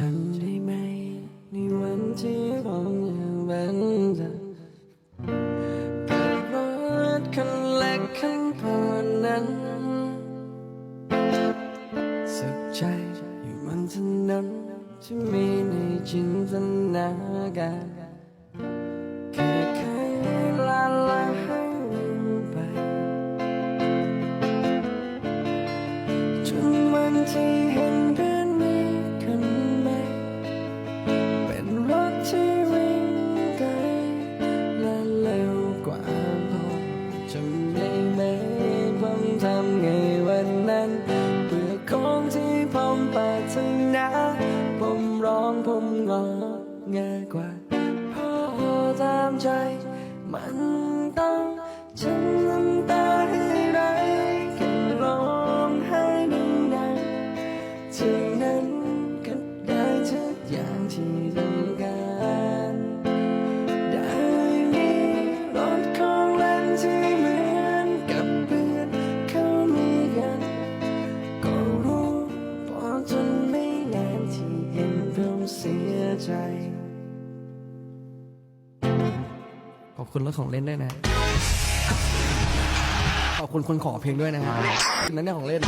ฉันได้ไหม ในวันที่ผมยังเป็นเธกับรถคันเล็กคันพอนั้น สุขใจอยู่บนถนนที่มีในจินตนาการ ผมงอแงกว่าพอตามใจ มันต้องฉันน้ำตาให้ไรกันร้องไห้ดังๆถึงนั้นก็ได้ทุกอย่างที่ ใจ ขอบคุณรถของเล่นด้วยนะ ขอบคุณคนขอเพลงด้วยนะฮะนั่นเนี่ยของเล่น